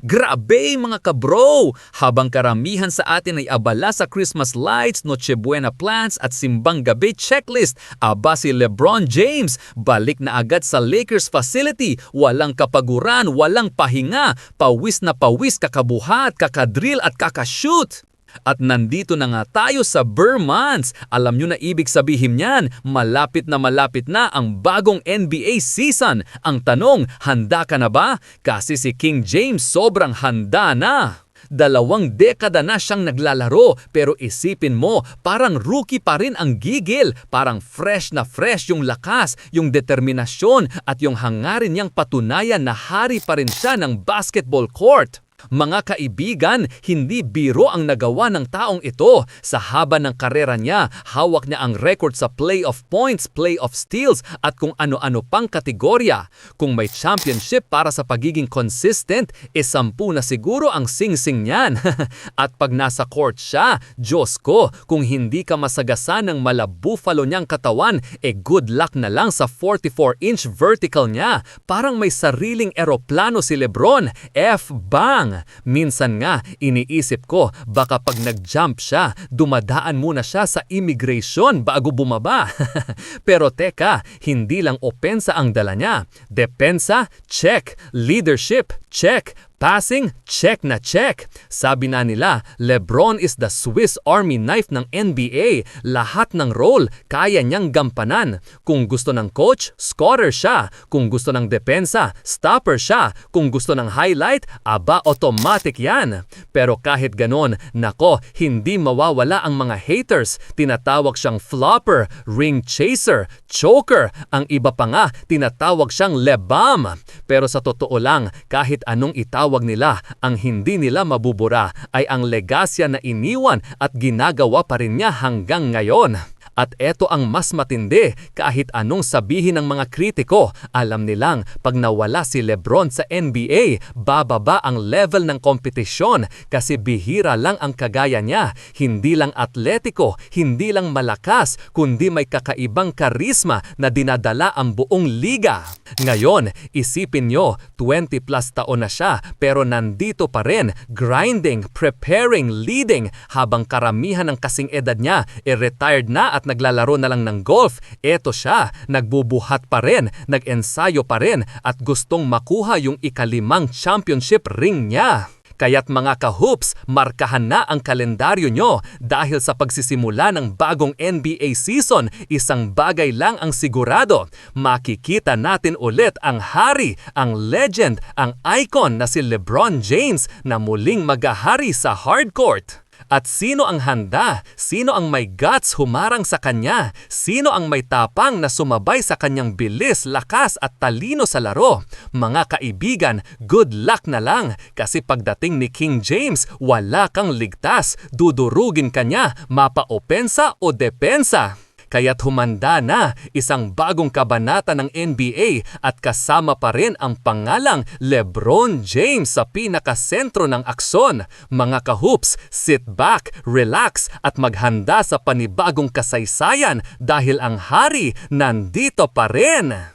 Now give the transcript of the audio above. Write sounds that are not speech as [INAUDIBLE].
Grabe mga kabro! Habang karamihan sa atin ay abala sa Christmas lights, Noche Buena plans at simbang gabi checklist, aba si Lebron James, balik na agad sa Lakers facility, walang kapaguran, walang pahinga, pawis na pawis kakabuhat, kakadrill at kakashoot. At nandito na nga tayo sa Burr Months. Alam nyo na ibig sabihin niyan, malapit na malapit na ang bagong NBA season. Ang tanong, handa ka na ba? Kasi si King James sobrang handa na. Dalawang dekada na siyang naglalaro pero isipin mo parang rookie pa rin ang gigil. Parang fresh na fresh yung lakas, yung determinasyon at yung hangarin niyang patunayan na hari pa rin siya ng basketball court. Mga kaibigan, hindi biro ang nagawa ng taong ito. Sa haba ng karera niya, hawak niya ang record sa playoff points, playoff steals at kung ano-ano pang kategorya. Kung may championship para sa pagiging consistent, e sampu na siguro ang sing-sing niyan. [LAUGHS] at pag nasa court siya, Diyos ko, kung hindi ka masagasan ng mala buffalo niyang katawan, e good luck na lang sa 44-inch vertical niya. Parang may sariling eroplano si Lebron. F-bang! Minsan nga, iniisip ko, baka pag nag-jump siya, dumadaan muna siya sa immigration bago bumaba. [LAUGHS] Pero teka, hindi lang opensa ang dala niya. Depensa? Check. Leadership? Check. Passing? Check na check. Sabi na nila, Lebron is the Swiss Army knife ng NBA. Lahat ng role, kaya niyang gampanan. Kung gusto ng coach, scorer siya. Kung gusto ng depensa, stopper siya. Kung gusto ng highlight, aba automatic yan. Pero kahit ganon, nako, hindi mawawala ang mga haters. Tinatawag siyang flopper, ring chaser, choker. Ang iba pa nga, tinatawag siyang lebam. Pero sa totoo lang, kahit anong itawag nila, ang hindi nila mabubura ay ang legasya na iniwan at ginagawa pa rin niya hanggang ngayon. At eto ang mas matindi, kahit anong sabihin ng mga kritiko, alam nilang pag nawala si Lebron sa NBA, bababa ang level ng kompetisyon kasi bihira lang ang kagaya niya. Hindi lang atletiko, hindi lang malakas, kundi may kakaibang karisma na dinadala ang buong liga. Ngayon, isipin nyo, 20 plus taon na siya pero nandito pa rin, grinding, preparing, leading habang karamihan ng kasing edad niya e retired na at naglalaro na lang ng golf. Eto siya, nagbubuhat pa rin, nag-ensayo pa rin at gustong makuha yung ikalimang championship ring niya. Kaya't mga ka-hoops, markahan na ang kalendaryo nyo dahil sa pagsisimula ng bagong NBA season, isang bagay lang ang sigurado. Makikita natin ulit ang hari, ang legend, ang icon na si LeBron James na muling magahari sa hardcourt. At sino ang handa? Sino ang may guts humarang sa kanya? Sino ang may tapang na sumabay sa kanyang bilis, lakas at talino sa laro? Mga kaibigan, good luck na lang kasi pagdating ni King James, wala kang ligtas. Dudurugin kanya, mapa-opensa o depensa. Kaya't humanda na isang bagong kabanata ng NBA at kasama pa rin ang pangalang LeBron James sa pinakasentro ng akson. Mga kahoops, sit back, relax at maghanda sa panibagong kasaysayan dahil ang hari nandito pa rin.